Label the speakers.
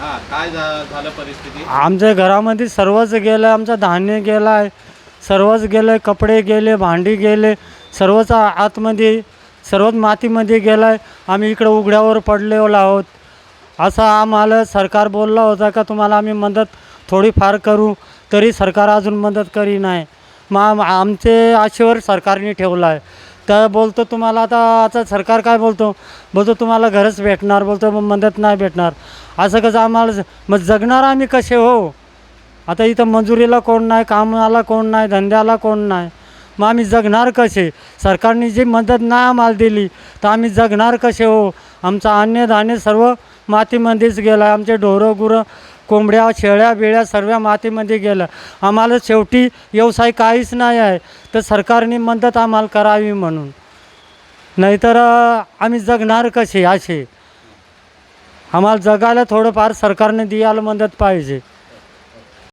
Speaker 1: हा काय झा- झालं परिस्थिती?
Speaker 2: आमच्या घरामध्ये सर्वच गेलं आमचं धान्य गेलं आहे सर्वच गेलं कपडे गेले भांडी गेले सर्वच आ- आतमध्ये सर्वच मातीमध्ये गेलं आहे आम्ही इकडं उघड्यावर पडलेलो आहोत. असं आम्हाला सरकार बोलला होता का तुम्हाला आम्ही मदत थोडीफार करू तरी सरकार अजून मदत करी नाही. मग आमचे आशेवर सरकारने ठेवलं आहे तर बोलतो तुम्हाला आता आता सरकार काय बोलतो? बोलतो तुम्हाला घरच भेटणार बोलतो मग मदत नाही भेटणार. असं कसं आम्हाला मग जगणार आम्ही कसे हो? आता इथं मजुरीला कोण नाही कामाला कोण नाही धंद्याला कोण नाही. मग आम्ही जगणार कसे? सरकारने जी मदत नाही आम्हाला दिली तर आम्ही जगणार कसे हो? आमचं अन्नधान्य सर्व मातीमध्येच गेलं आहे आमचे ढोरं गुरं कोंबड्या शेळ्या बिळ्या सर्व मातीमध्ये गेलं. आम्हाला शेवटी व्यवसाय काहीच नाही आहे तर सरकारने मदत आम्हाला करावी म्हणून. नाहीतर आम्ही जगणार कसे असे? आम्हाला जगायला थोडंफार सरकारने द्यायला मदत पाहिजे.